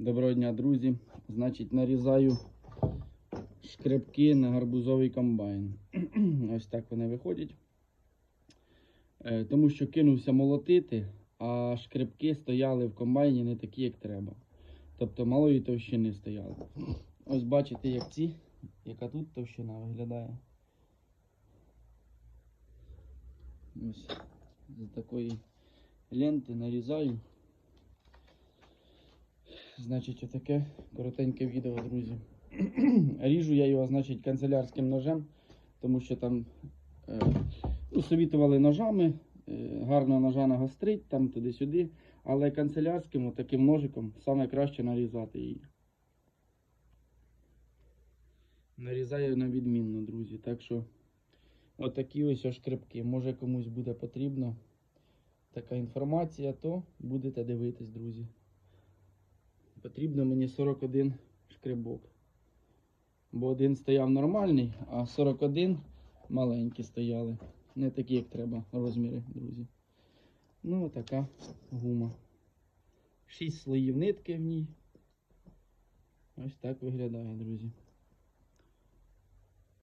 Доброго дня, друзі. Значить, нарізаю шкребки на гарбузовий комбайн. Ось так вони виходять. Е, Тому що кинувся молотити, а шкребки стояли в комбайні не такі, як треба. Тобто малої товщини стояли. Ось бачите, як ці, яка тут товщина виглядає. Ось з такої ленти нарізаю. Значить, отаке коротеньке відео, друзі. Ріжу я його, значить, канцелярським ножем, тому що там е, ну, ножами, е, гарно ножа нагострить, там туди-сюди, але канцелярським таким ножиком саме краще нарізати її. Нарізаю на відмінно, друзі. Так що отакі ось шкребки. Може комусь буде потрібно така інформація, то будете дивитись, друзі. Потрібно мені 41 шкребок. Бо один стояв нормальний, а 41 маленькі стояли. Не такі, як треба розміри, друзі. Ну, така гума. 6 слоїв нитки в ній. Ось так виглядає, друзі.